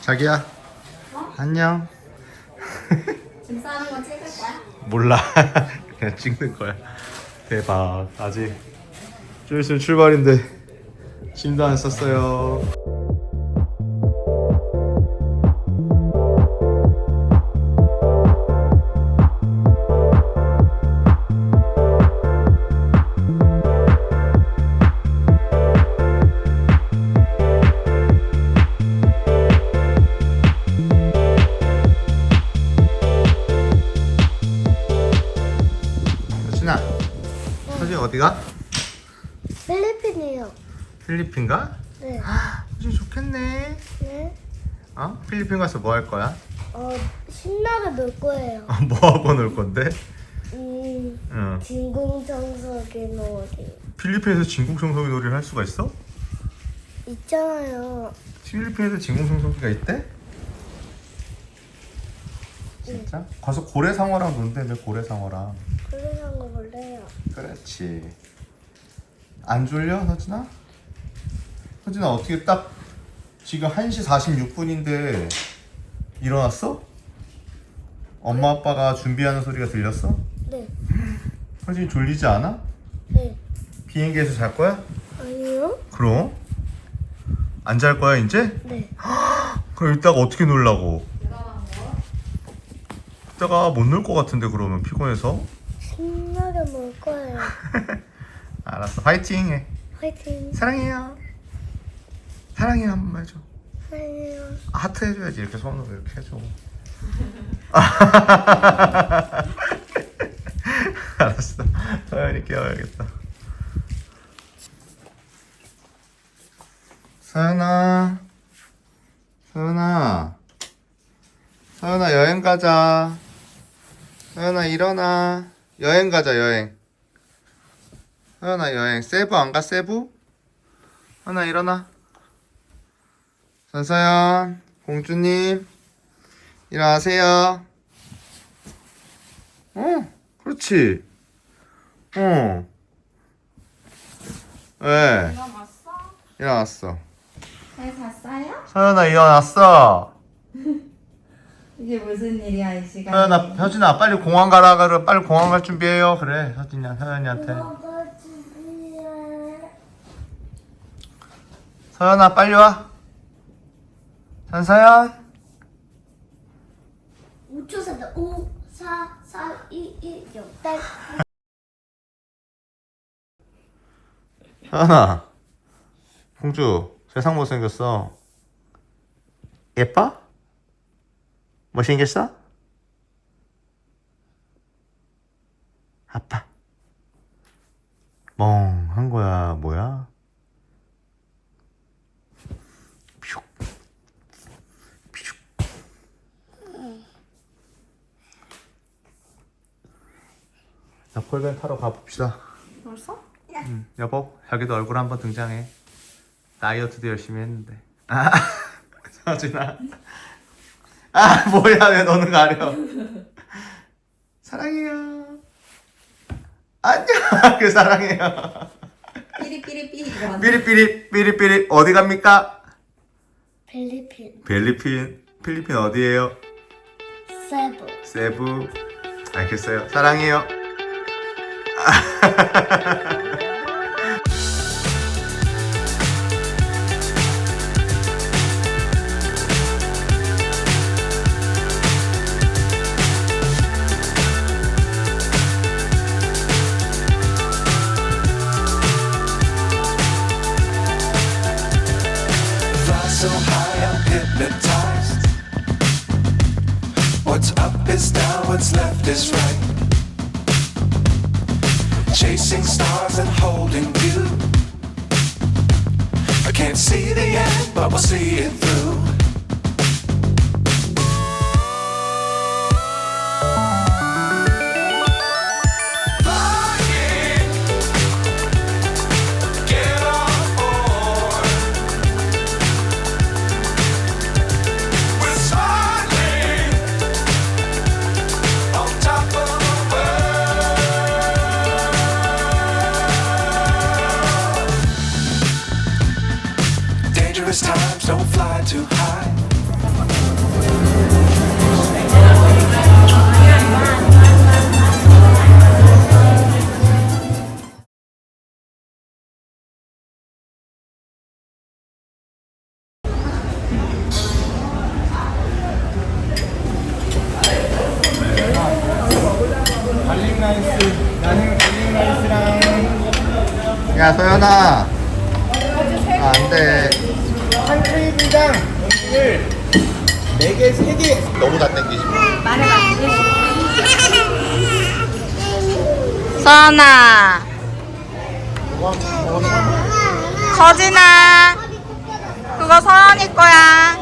자기야. 안녕. 짐 싸는 거 찍을 거야? 몰라. 그냥 찍는 거야. 대박. 아직 좀 있으면 출발인데 짐도 안 쌌어요 서진 어디가? 필리핀이요. 필리핀가? 네. 서진 좋겠네 네. 어? 필리핀 가서 뭐 할 거야? 어, 신나게 놀 거예요. 어, 뭐 하고 놀 건데? 음, 응. 진공청소기 놀이. 필리핀에서 진공청소기 놀이를 할 수가 있어? 있잖아요. 필리핀에서 진공청소기가 있대? 진짜? 가서 고래상어랑 논대며 고래상어랑 그래서 거 볼래요. 그렇지 안 졸려 서진아? 서진아 어떻게 딱 지금 1시 46분인데 일어났어? 엄마 아빠가 준비하는 소리가 들렸어? 네. 서진이 졸리지 않아? 네. 비행기에서 잘 거야? 아니요? 그럼 안 잘 거야 이제? 네. 그럼 이따가 어떻게 놀라고? 이따가 못 놀 것 같은데 그러면 피곤해서 거예요. 알았어. 화이팅 해. 화이팅. 사랑해요. 사랑해요 한 번만 해줘. 사랑해요. 아, 하트 해줘야지. 이렇게 손으로 이렇게 해줘. 알았어. 서연이 깨워야겠다. 서연아. 서연아. 서연아 여행 가자. 서연아 일어나. 여행 가자 여행 서연아 여행 세부 안 가 세부? 서연아 일어나 전서연, 공주님, 일어나세요. 어, 그렇지. 어. 왜? 일어났어? 일어났어. 잘 잤어요? 서연아 일어났어. 이게 무슨 일이야 이 시간에? 서연아, 서진아 빨리 공항 가라 그래. 빨리 공항 갈 준비해요. 그래, 서진이야, 서연이한테. 뭐가 준비해? 서연아 빨리 와. 전서연. 5초 사다 5, 4, 3, 2, 1, 0. 딸. 서연아, 공주 세상 못생겼어. 예뻐? 못생겼어? 아빠. 멍한 거야, 뭐야? 자, 콜벤 타러 가봅시다. 벌써? 응, 여보, 자기도 얼굴 한번 등장해. 다이어트도 열심히 했는데. 아, 서진아. 아, 뭐야, 왜 너는 가려? 사랑해요. 안녕, 그 사랑해요. 삐리삐리삐리 삐리삐리, 삐리삐리, 어디 갑니까? 필리핀. 필리핀, 필리핀 어디예요? 세부. 세부. 알겠어요. 사랑해요. ハハハハ! 야 소연아. 아, 안돼. 한 테이블당 음식을 4개 3개. 너무 다 땡기지 서연아. 서진아. 그거 서연이 거야.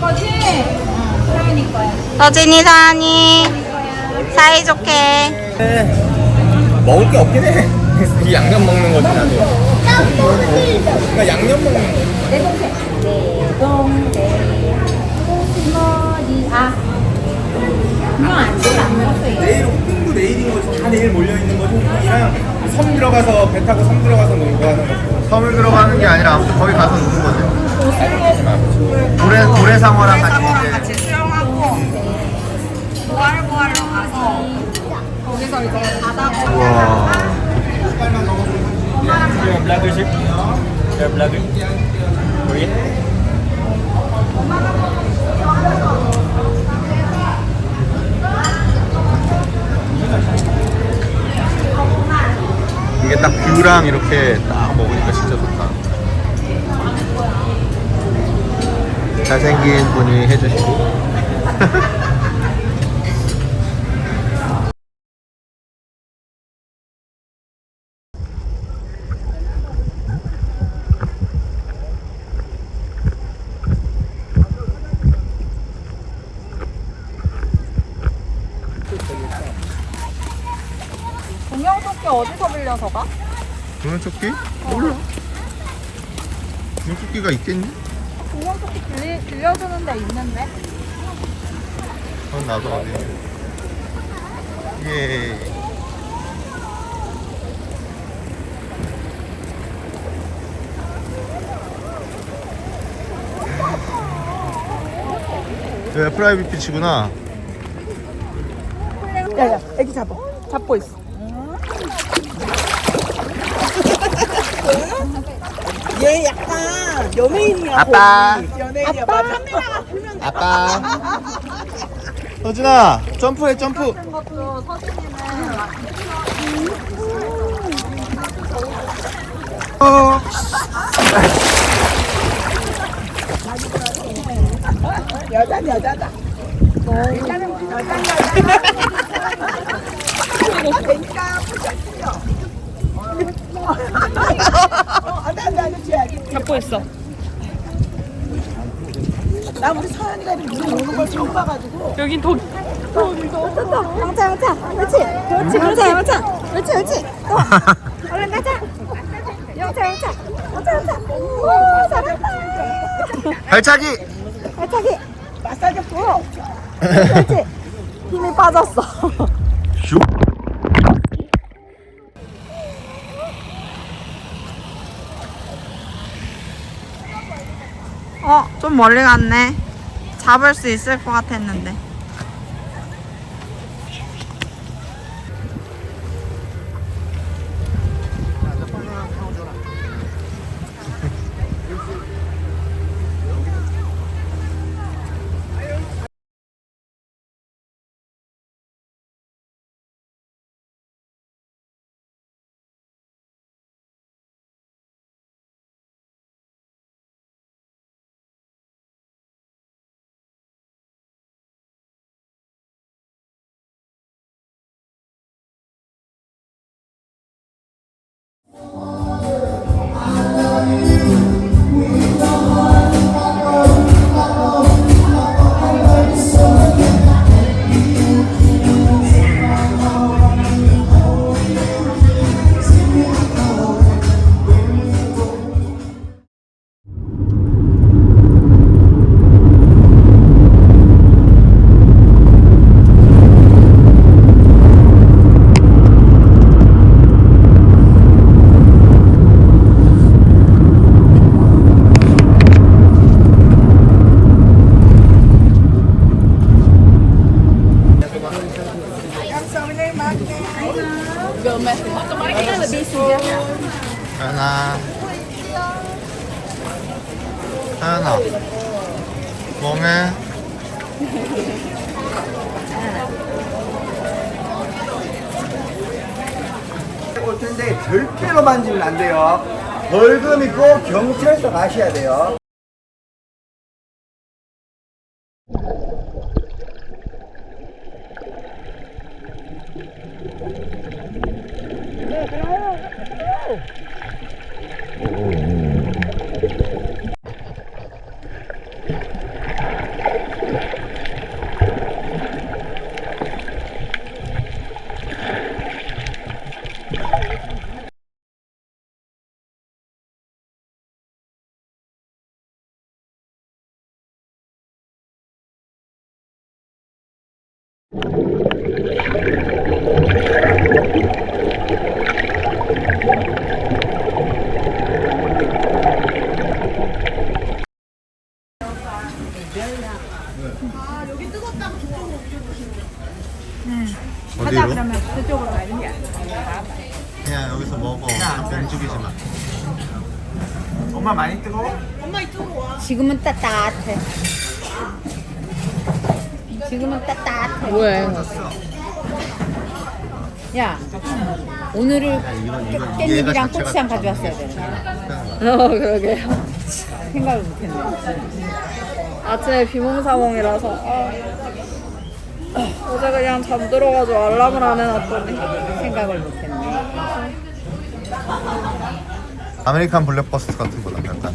서진이 서연이 사이좋게 먹을 게 없긴 해. 이 양념 먹는 거지 나도. 그러니까 양념 먹는 거. 내일 오픈도 내일인 거지. 다 내일 몰려 있는 거지. 오픈이랑 섬 들어가서 배 타고 섬 들어가서 놀고 하는 거. 섬을 들어가는 게 아니라 아무튼 거기 가서 노는 거지. 고래 고래 상어랑 같이 거기서 이제 바다 우와. You're a blogger, sir? You're a blogger? Korean? 이게 딱 뷰랑 이렇게 딱 먹으니까 진짜 좋다. 잘생긴 분이 해주시고. 공영토끼 어디서 빌려서 가? 공룡조끼? 몰라. 공룡조끼가 있겠니? 공영토끼 빌리, 빌려주는 데 있는데 그건 나도 어디. 예. 왜 프라이빗 비치구나. 야야 애기 잡아 잡고 있어 얘 약간 연예인이야 아빠. 거의. 연예인이야 맞아 아빠. 서진아, 점프해, 점프. 것도 서진이는 어. 여자 여자다 여자는 여자 여자 그러니까 안돼 안돼 안돼 줘야지 잡고 있어. 나 우리 서연이가 이렇게 물에 노는 걸 처음 봐가지고. 여긴 더 영차 영차 그렇지 그렇지 영차 영차 그렇지 그렇지. 또 얼른 가자. 영차 영차 영차 영차 오 잘한다. 발차기. 발차기. 마사지 고 그렇지. 힘이 빠졌어 멀리 갔네. 잡을 수 있을 것 같았는데 뭐야? 야, 오늘을 이건 이건 깻잎이랑 고추장 가져왔어야 되는데. 어, 그러게. 생각을 못했네. 아침에 비몽사몽이라서 아, 어제 그냥 잠들어가지고 알람을 안 해놨더니 생각을 못했네. 아메리칸 블랙버스트 같은 거다 약간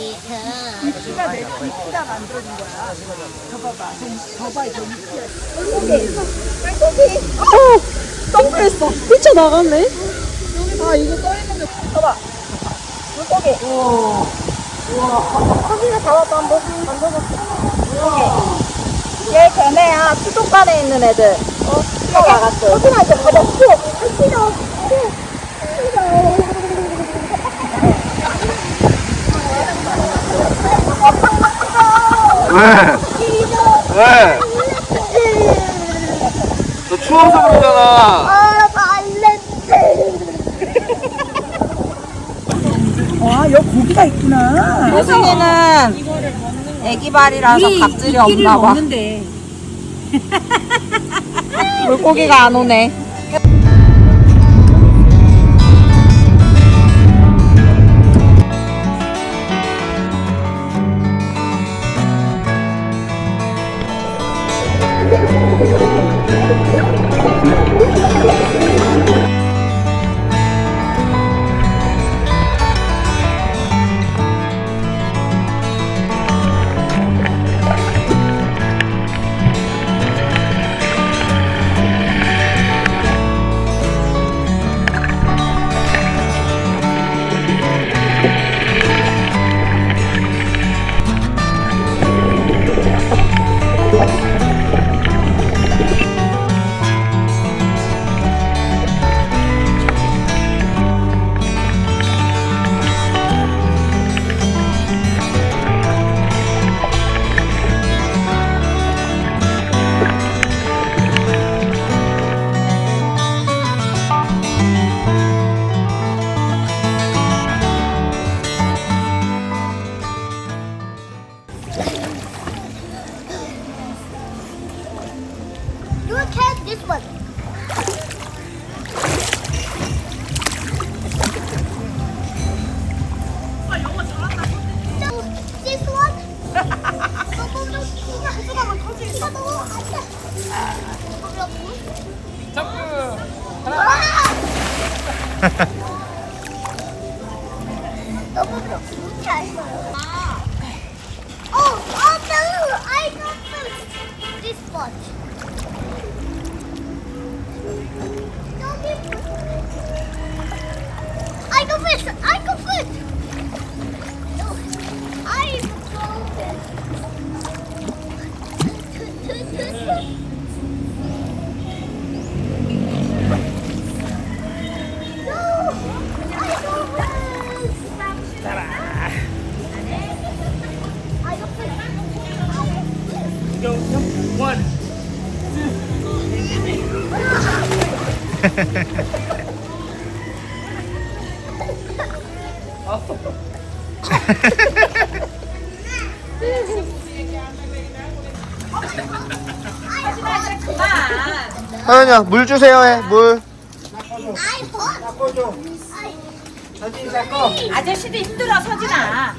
라 어떤 거 이거? 점프했어. 뛰쳐나갔네. 아 이거 떠있는데. 봐봐. 물고기. 우와. 사진에 잡았다 한번 만져봐 얘 걔네야. 수족관에 있는 애들. 어 뛰어나갔어. 사진아 이제 봐봐. 뛰어 뛰어 왜? 왜? 너 추워서 그러잖아 아, 여기 고기가 있구나. 호승이는 애기발이라서 갑질이 없나 봐. 물고기가 안 오네 Boş. 서연이야 물 주세요 해물. 닦아줘 I 서진이 닦아 아저씨도 힘들어 서진아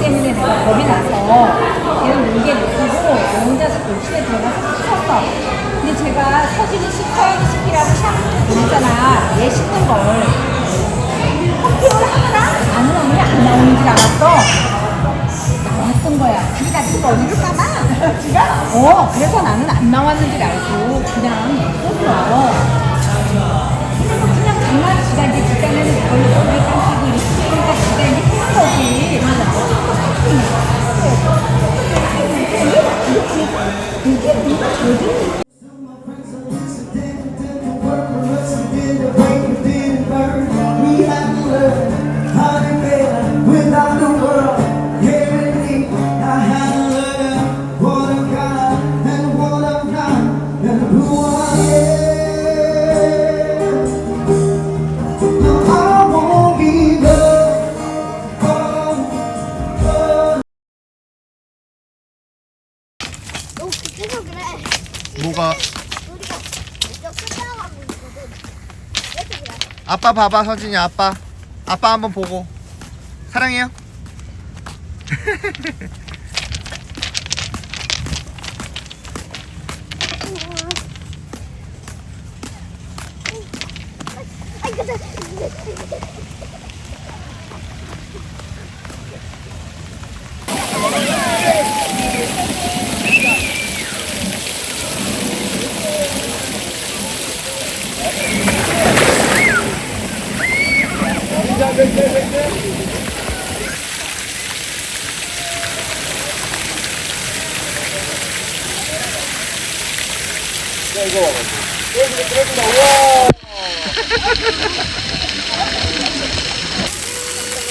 때문에 내가 겁이 나서 걔는 물게 놓고 혼자서 욕실에 들어가서 씻었어 근데 제가 서진이 씻어야 보냈잖아 얘 씻는 걸. 펌핑을 하느라 안 나오면 안 나오는 줄 알았어? 나왔던 거야. 지가 지가 어디를 까봐 지가? 어 그래서 나는 안 나왔는 줄 알고 그냥 냅뒀어 그냥 장난 지가 이제 직장에는 그걸로 머리를 감기고 이렇게 하니까 지가 이제 하는 거지. 이게 뭔가 Without 아빠 봐봐 서진이 아빠. 아빠 한번 보고. 사랑해요 아이 근데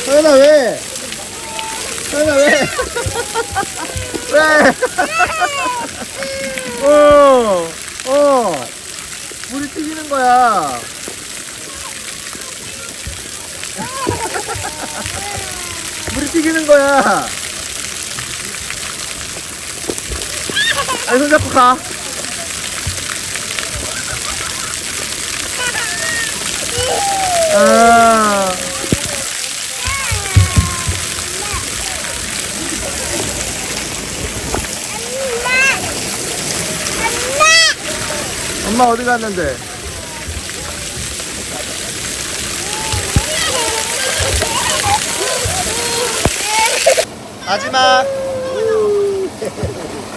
서연아 왜? 서연아 왜? 왜? 어, 어, 물이 튀기는 거야. 물이 튀기는 거야. 아니, 손 잡고 가. 아. 엄마 어디 갔는데? 마지막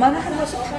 엄마는 한 번씩